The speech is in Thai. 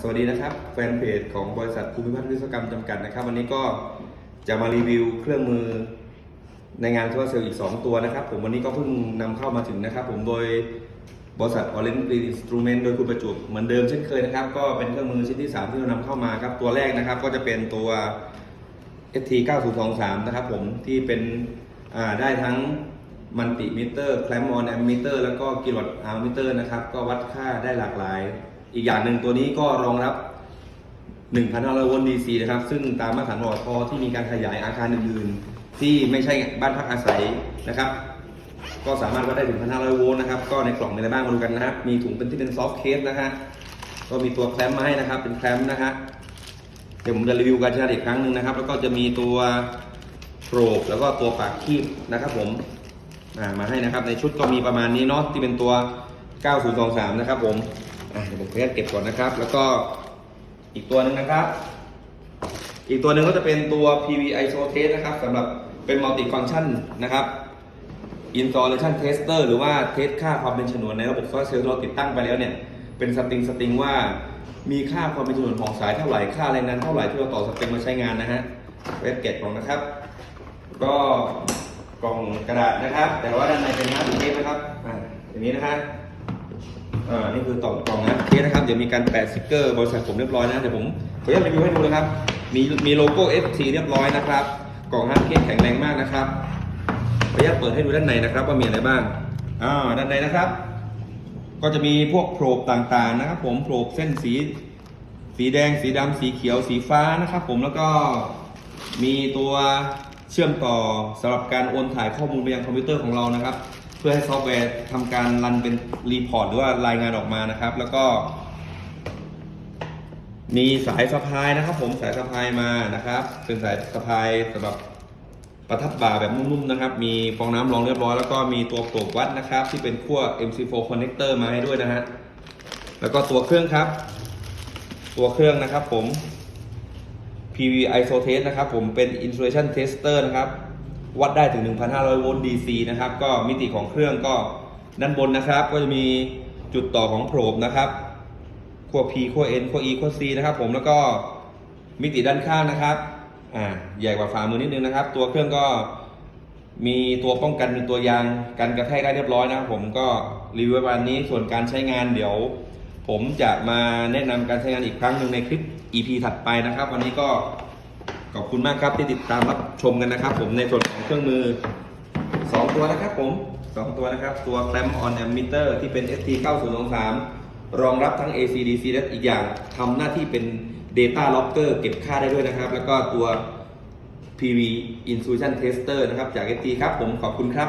สวัสดีนะครับแฟนเพจของบริษัทภูมิพัฒน์วิศวกรรมจำกัดนะครับ วันนี้ก็จะมารีวิวเครื่องมือในงานโซลาร์เซลล์อีก 2 ตัวนะครับ ผมวันนี้ก็เพิ่งนำเข้ามาถึงนะครับ ผมโดยบริษัท Orange Green Instrument โดยคุณประจวบเหมือนเดิมเช่นเคยนะครับ ก็เป็นเครื่องมือชิ้นที่ 3 ที่เรานำเข้ามาครับ ตัวแรกนะครับก็จะเป็นตัว ST 9023นะครับผมที่เป็นได้ทั้งมัลติมิเตอร์แคลมออนแอมมิเตอร์แล้วก็กิโลวัตต์อาร์มิเตอร์นะครับ ก็วัดค่าได้หลากหลาย อีกอย่างหนึ่งตัวนี้ก็รองรับ 1,500 โวลต์ DC นะครับ ซึ่งตามมาตรฐานรอทอที่มีการขยายอาคารอื่นๆ ที่ไม่ใช่บ้านพักอาศัยนะครับ ก็สามารถวัดได้ถึง1,500 โวลต์นะครับ ก็ในกล่องมีอะไรบ้างมาดูกันนะครับ มีถุงเป็นที่เป็นซอฟต์เคสนะฮะ ก็มีตัวแคลมมาให้นะครับ เป็นแคลมนะฮะ เดี๋ยวผมจะรีวิวการใช้งานอีกครั้งหนึ่งนะครับ แล้วก็จะมีตัวโปรบแล้วก็ตัวปากคีบนะครับ ผมมาให้นะครับ ในชุดก็มีประมาณนี้เนาะที่เป็นตัว 9023 นะครับผม อ่าเดี๋ยวผมขออนุญาตเก็บก่อนนะครับ แล้วก็อีกตัวหนึ่งนะครับ อีกตัวหนึ่งก็จะเป็นตัว PV ISO test นะครับสำหรับเป็น multi function นะครับ installation tester หรือว่าเทสค่าความเป็นฉนวนในระบบโซลาร์เซลล์ที่เราติดตั้งไปแล้วเนี่ย เป็นสตริงสตริงว่ามีค่าความเป็นฉนวนของสายเท่าไหร่ ค่าแรงดันเท่าไหร่ที่เราต่อสตริงมาใช้งานนะฮะเวทเกตของนะครับ ก็กล่องกระดาษนะครับ แต่ว่าด้านในเป็นน้ำเทปนะครับอ่าอย่างนี้นะฮะ อ่านี่คือต่อกล่องนะเทปนะครับ เดี๋ยวมีการแปะสติกเกอร์บริษัทผมเรียบร้อยนะเดี๋ยวผมขออนุญาตรีวิวให้ดูนะครับ มีมีโลโก้ FT เรียบร้อยนะครับ กล่องฮาร์ดเคสแข็งแรงมากนะครับขออนุญาตเปิดให้ดูด้านในนะครับ ว่ามีอะไรบ้างอ่าด้านในนะครับ ก็จะมีพวกโปรบต่างๆนะครับ ผมโปรบเส้นสีสีแดงสีดำสีเขียวสีฟ้านะครับ ผมแล้วก็มีตัวเชื่อมต่อสำหรับการโอนถ่ายข้อมูลไปยังคอมพิวเตอร์ของเรานะครับ เพื่อให้ซอฟต์แวร์ทำการรันเป็นรีพอร์ตหรือว่ารายงานออกมานะครับ แล้วก็ มีสายสะพายนะครับ ผมสายสะพายมานะครับ เป็นสายสะพายสำหรับประทับบ่าแบบนุ่มๆนะครับ มีฟองน้ำรองเรียบร้อยแล้วก็มีตัวโปรบวัดนะครับ ที่เป็นขั้ว MC4 connector มาให้ด้วยนะฮะแล้วก็ตัวเครื่องครับ ตัวเครื่องนะครับผม PV ISO test นะครับ ผมเป็น insulation tester นะครับ วัดได้ถึง 1,500 โวลต์ DC นะครับ ก็มิติของเครื่องก็ด้านบนนะครับ ก็จะมีจุดต่อของโปรบนะครับขั้ว P ขั้ว N ขั้ว E ขั้ว C นะครับ ผมแล้วก็มิติด้านข้างนะครับอ่าใหญ่กว่าฝ่ามือนิดนึงนะครับ ตัวเครื่องก็มีตัวป้องกันเป็นตัวยางกันกระแทกได้เรียบร้อยนะครับ ผมก็รีวิววันนี้ส่วนการใช้งานเดี๋ยว ผมจะมาแนะนำการใช้งานอีกครั้งหนึ่งในคลิป EP ถัดไปนะครับ วันนี้ก็ ขอบคุณมากครับที่ติดตามรับชมกันนะครับ ผมในส่วนของเครื่องมือ 2 ตัวนะครับผม 2 ตัวนะครับ ตัว clamp on ammeter ที่เป็น ST 9023รองรับทั้ง AC DC และอีกอย่างทำหน้าที่เป็น data Locker เก็บค่าได้ด้วยนะครับ แล้วก็ตัว PV insulation tester นะครับจาก ST ครับผมขอบคุณครับ